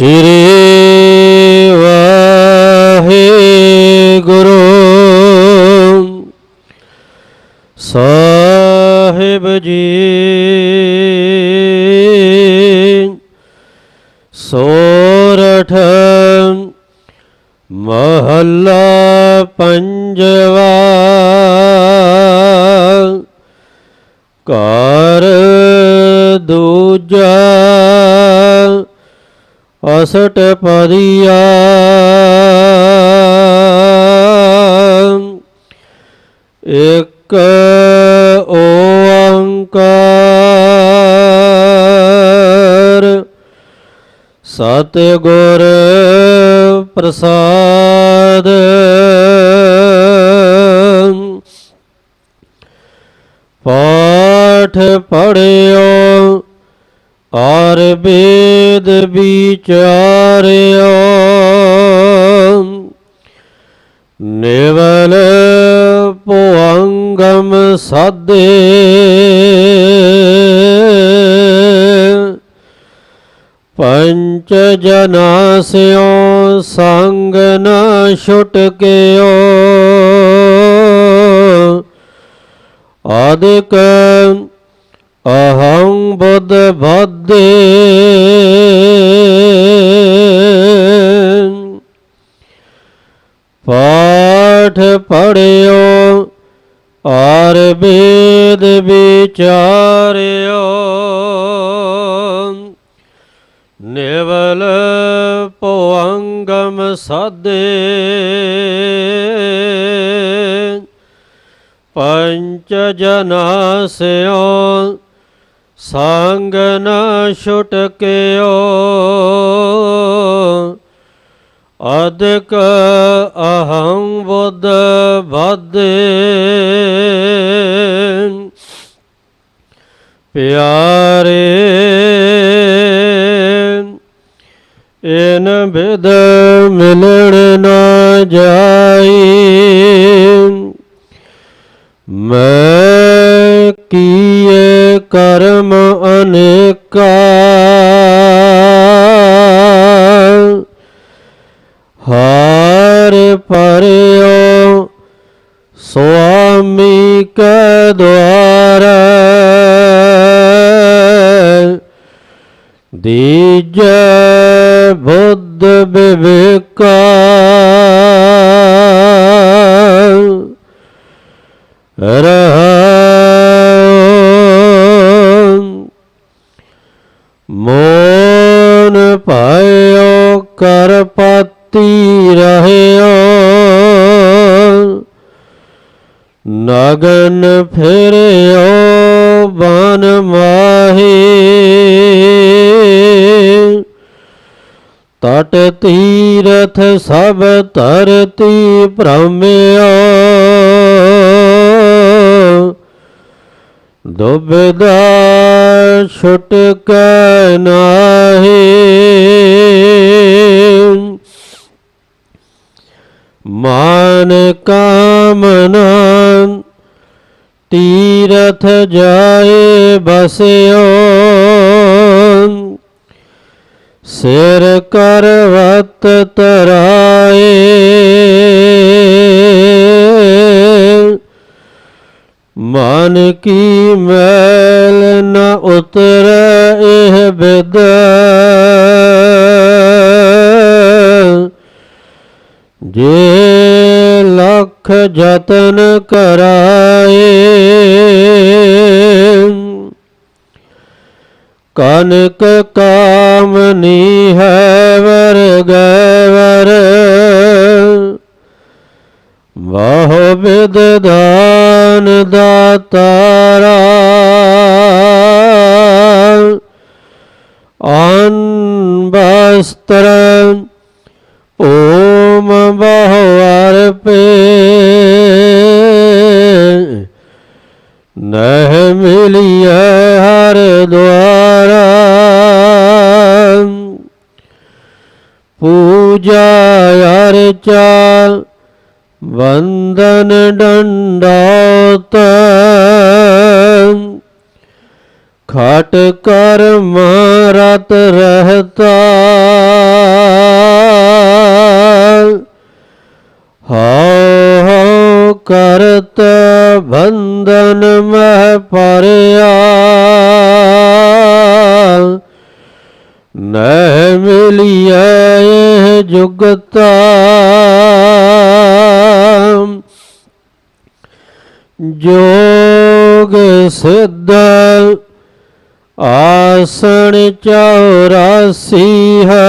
ਸ਼੍ਰੀ ਵਾਹਿਗੁਰੂ। ਸਾਹਿਬ ਜੀ ਸੋਰਠ ਮਹੱਲਾ ਪੰਜਵਾ ਘਰ ਦੂਜਾ ਅਸਟ ਪਦੀਆ ਇੱਕ ਓੰਕਾਰ। ਸਤ ਗੁਰ ਪ੍ਰਸਾਦ। ਪਾਠ ਪੜਿਓ। ਔਰ ਵੇਦ ਵਿਚਾਰਿਓ ਨਿਵਲ ਪੁਅੰਗਮ ਸਾਦੇ। ਪੰਚ ਜਨਾ ਸਿਓ ਸੰਗ ਨ ਛੁਟਕਿਓ ਆਦਿਕ ਅਹੰ ਬੁੱਧ। ਬਾਦੇ ਪਾਠ ਪੜਿਓ ਆਰ ਬੇਦ ਵਿਚਾਰਿਓ। ਨਿਵਲ ਪਵੰਗਮ ਸਾਦੇ। ਪੰਚ ਜਨਾ ਸਿਓ ਸੰਗ ਨ ਛੁਟਕਿਓ ਅਦਕ ਅਹੰ ਬੁੱਧ ਬਾਦੇ ਪਿਆਰੇ ਇਨ ਬਿਦ ਮਿਲਣ ਨਾ ਜਾਈ। ਮੈਂ ਕਰਮ ਅਨੇਕਾ ਹਾਰ ਪਰਿਓ ਸੁਆਮੀ ਕੈ ਦੁਆਰਾ ਦੀਜੈ ਬੁੱਧ ਬਿਵੇਕਾ ਮੋਨ ਪਾਇਓ ਕਰਪਤੀ ਰਹਿਓ। ਨਗਨ ਫਿਰਿਓ ਬਨ ਮਾਹੀ। ਤਟ ਤੀਰਥ ਸਭ ਤਰਤੀ ਭ੍ਰਮਿਓ। ਦੁਬਿਦਾ ਛੁਟਕ ਨਾਹੀ। ਮਾਨ ਕਾਮਨਾ ਤੀਰਥ ਜਾਏ ਬਸਿਓ। ਸਿਰ ਕਰਵਤ ਤਰਾਏ। ਮਨ ਕੀ ਮੈਲ ਨ ਉਤਰ ਇਹ ਬਿਦ। ਜੇ ਲੱਖ ਜਤਨ ਕਰਾਏ, ਕਨਕ ਕਾਮਨੀ ਹੈ ਵਰ ਗਵਰ। ਵਾਹ ਬਿਦ ਦਾਨ ਦਾਤਾਰਾ ਬਸਤਰ ਓਮ ਬਹੁ ਪੇ ਨਹਿ ਮਿਲਿਆ ਹਰ ਦੁਆਰਾ। ਪੂਜਾ ਅਰਚਾ ਵੰਦਨ ਡੰਡਾਤ। ਖਟ ਕਰ ਰਤ ਰਹਤਾ। ਹਉ ਹਉ ਕਰਤ ਬੰਧਨ ਮਹ ਪਰਿਆ ਨਹਿ ਮਿਲਿਆ ਇਹ ਜੁਗਤਾ। ਜੋਗ ਸਿੱਧ ਆਸਣ ਚੌਰਾਸੀ ਹੈ।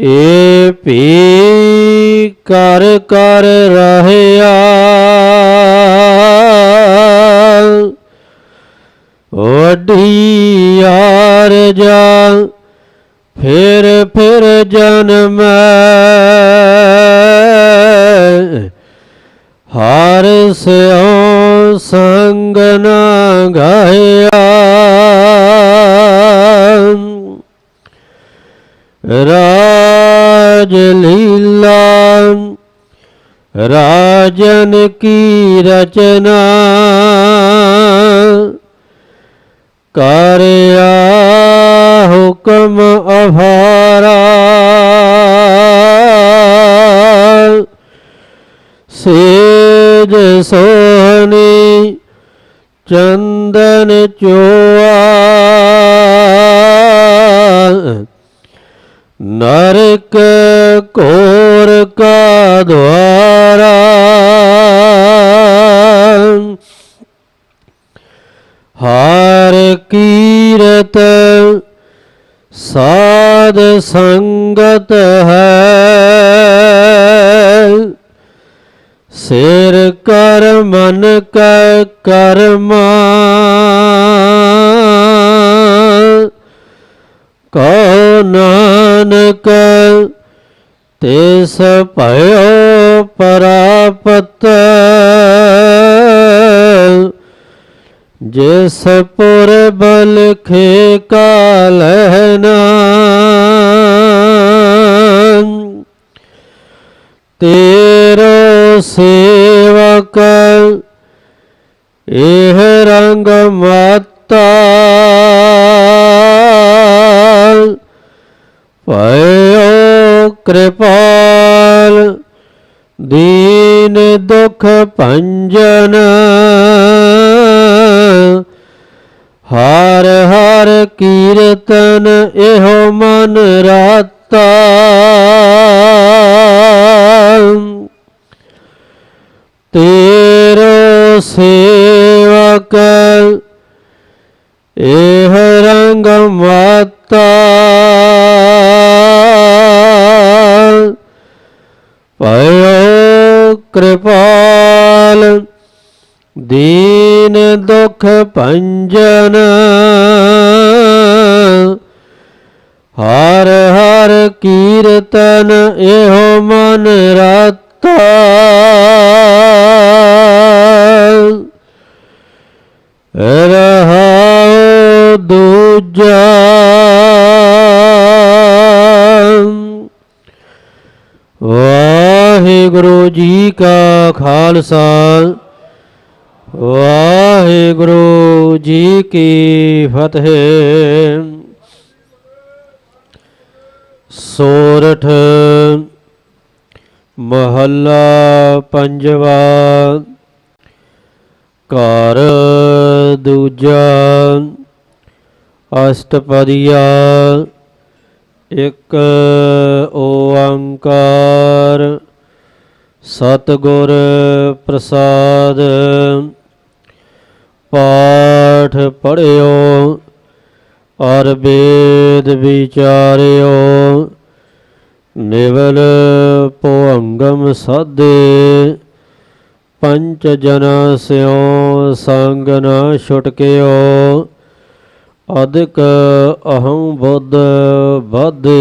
ਏ ਭੀ ਕਰ ਕਰ ਰਹਿਆ। ਯਾਰ ਜਾ ਫਿਰ ਫਿਰ ਜਨਮ ਹਰ ਸਿਉ ਸੰਗ ਨਾ ਗਾਇਆ। ਰਾਜ ਲੀਲਾ ਰਾਜਨ ਕੀ ਰਚਨਾ। ਕਰਿਆ ਹੁਕਮ ਅਭਾਰਾ ਸੇਜ ਸੋ ਚੰਦਨ ਚੋਆ। ਨਰਕ ਕੋਰ ਕਾ ਦੁਆਰਾ। ਹਾਰ ਕੀਰਤ ਸਾਧ ਸੰਗਤ ਹੈ। ਸਿਰ ਕਰ ਮਨ ਕੈ ਕਰਮਾ। ਕਉ ਨਾਨਕ ਤਿਸ ਭਇਓ ਪਰਾਪਤ। ਜਿਸ ਪੁਰ ਬਲ ਖੇ ਤੇਰੋ ਸੇਵਕ ਇਹ ਰੰਗ ਮਾਤਾ ਭਇਓ ਕਿਰਪਾਲ, ਦੀਨ ਦੁਖ ਭੰਜਨ, ਹਰ ਹਰ ਕੀਰਤਨ ਇਹੋ ਮਨ ਰਾਤਾ। ਤੇਰੋ ਸੇਵਕ ਇਹ ਰੰਗ ਮਾਤਾ ਭਇਓ ਕਿਰਪਾਲ, ਦੀਨ ਦੁਖ ਭੰਜਨ, ਹਰ ਹਰ ਕੀਰਤਨ ਇਹੋ ਮਨ ਰਤਾ। ਰਹਾਉ ਦੂਜਾ ਵਾਹਿਗੁਰੂ ਜੀ ਕਾ ਖਾਲਸਾ। ਵਾਹਿਗੁਰੂ ਜੀ ਕੀ ਫਤਿਹ। ਸੋਰਠ ਮਹੱਲਾ ਪੰਜਵਾ। ਘਰ ਦੂਜਾ। ਅਸ਼ਟਪਦੀਆ ਇੱਕ ਓੰਕਾਰ ਸਤਿਗੁਰ ਪ੍ਰਸਾਦ ਪਾਠ ਪੜਿਓ ਅਰ ਵੇਦ ਵਿਚਾਰਿਓ ਨਿਵਲ ਭੋੰਗਮ ਸਾਦੇ ਪੰਚ ਜਨਾ ਸਿਓ ਸੰਗ ਨਾ ਛੁਟਕਿਓ ਅਦਿਕ ਅਹੰ ਬੁੱਧ ਬਾਧੇ